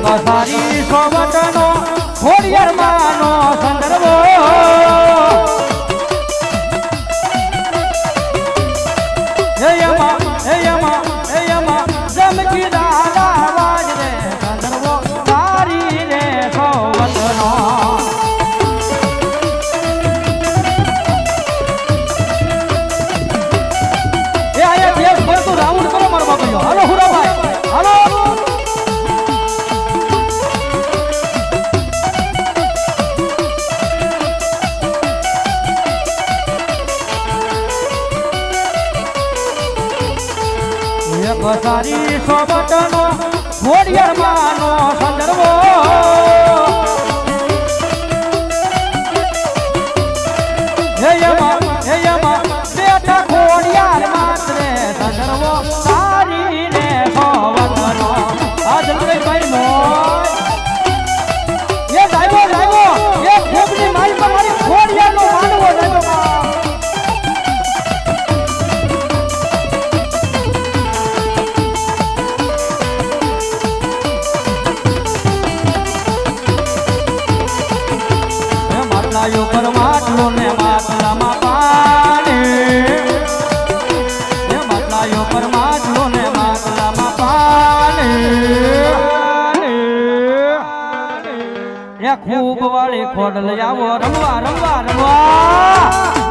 કસારી સોવટનો ખોડિયાર માનો સંદર્ભો. એક સારી સોબતનો ખોડિયાર માનો સંદર્ભો. પર માટલો ને માટલામાં પાણી માટલાયો પર માટલો ને માટલામાં પાણી ખૂબ વાળી ખોડલ આવો, રમવા રમવા રમવા.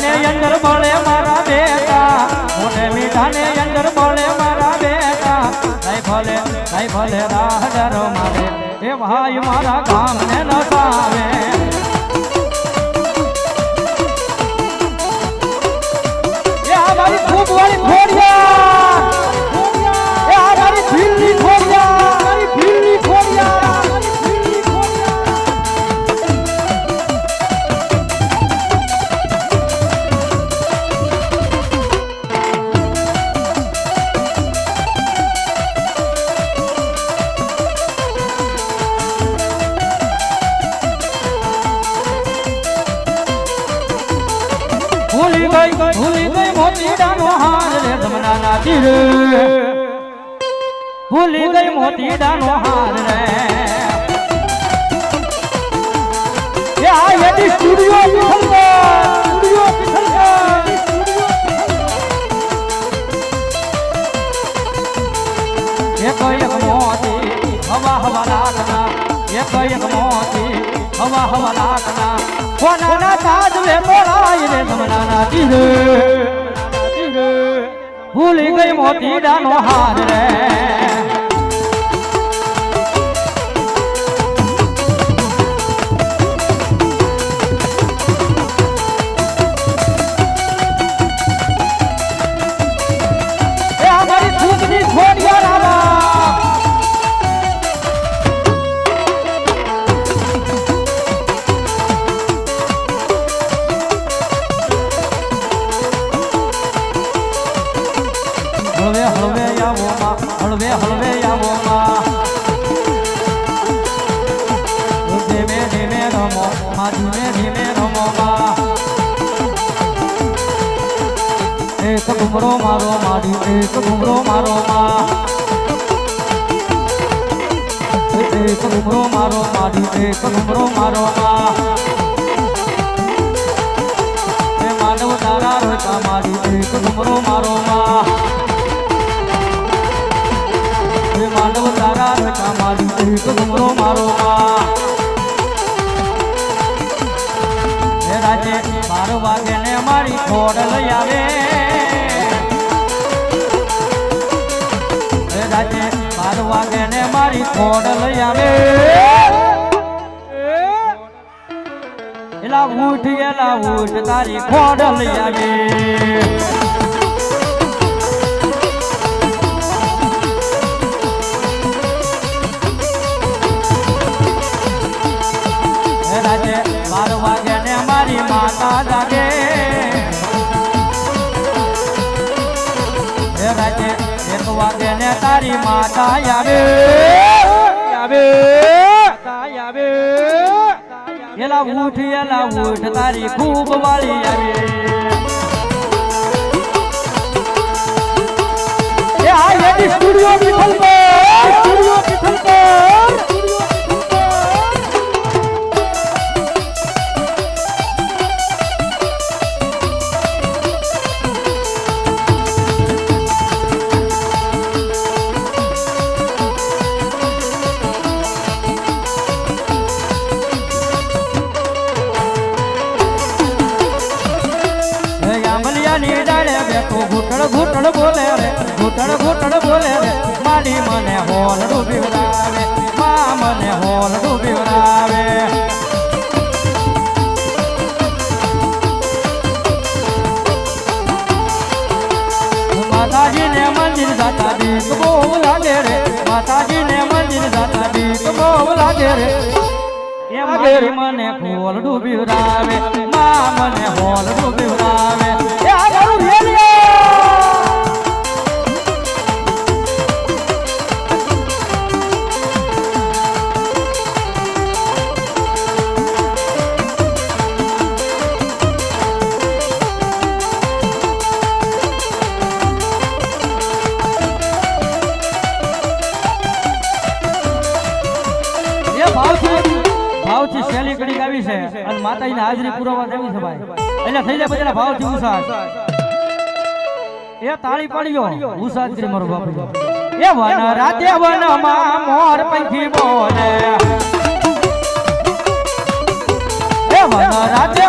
મીઠાને અંદર બોલે મારા બેટા. મને મીઠાને અંદર બોલે મારા બેટા. નહીં ભલે નહીં ભલે રાહ ડરો મારે. એ ભાઈ મારા ગામને એ ગઈ ભૂલી ગઈ મોતીડાનો હાર રે જમનાના તીરે ભૂલી ગઈ મોતીડાનો હાર રે. એ આ યદી સ્ટુડિયો મોતી હવા હવા લાગના લાગના. કોનાના તાજ વે બોલાય રે જમનાના તીરે ભૂલી ગઈ મોતી ડાનો હાર રે. હળવે હળવે આવો ધીમે ધીમે રમો માં ધીમે ધીમે રમો એક ઘુમરો મારો, મારી એક ઘુમરો મારો માં. એક ઘુમરો મારો, મારી એક ઘુમરો મારો માં. માનવ તારા રચા, મારી એક ઘુમરો મારો માં. દુઃખ ગુમરો મારો માં હે રાજે, બાર વાગે ને મારી ખોડ લઈ આવે. હે રાજે, બાર વાગે ને મારી ખોડ લઈ આવે. એલા ઉઠ એલા ઉઠ, તારી ખોડ લઈ આવે. મારી હે રાજે એક વાગે ને તારી માતા આવે. આવે. આવે. એલા ઉઠ એલા ઉઠ તારી ખૂબ વાળી આવે. સ્ટુડિયો બેઠો ઘૂંટણ ઘૂંટણ બોલે રે, ઘૂંટણ ઘૂંટણ બોલે રે, માડી મને હોલ ડૂબીવડાવે, મા મને હોલ ડૂબીવડાવે. માતાજીને મંદિર જાતા દીક બહુ લાગે રે, માતાજીને મંદિર જાતા દીક બહુ લાગે રે. મને હોલ ડૂબીવડાવે, મા મને હોલ ડૂબીવડાવે. એ ભાવથી ગાવી છે. અને માતાજીની હાજરી પુરાવા દેવી છે ભાઈ. એટલે થઈ જાય બધા ભાવથી ઉસાસ એ તાળી પાડ્યો. ઉસાસ કરી મારો બાપુ. એ વન રાતે વનમાં મોર પંખી બોલે. એ વન રાતે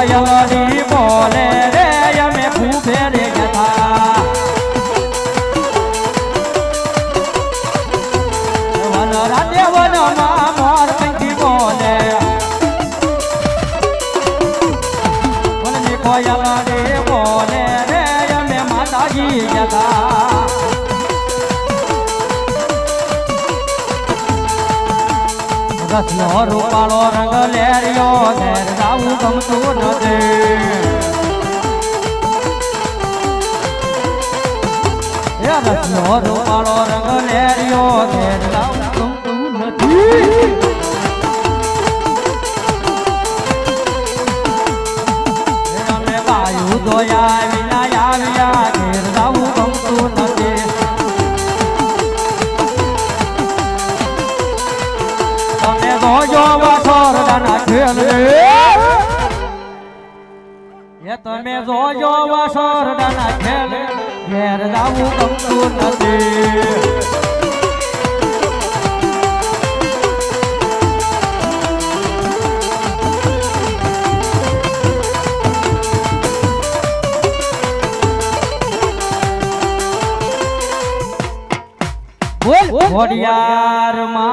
કોયલની બોલે રે અમે ખૂબે રે જતા વન રાતે વનમાં મોર પંખી બોલે. કોયલની રસનો રૂપાળો રંગ લેર્યો ઘેર જાવું ગમતું નથી. રસનો રૂપાળો રંગ લેર્યો ઘેર જાવું ગમતું નથી. દોયા જાવું ગમતું નથી બોલ. ઘોડિયારમાં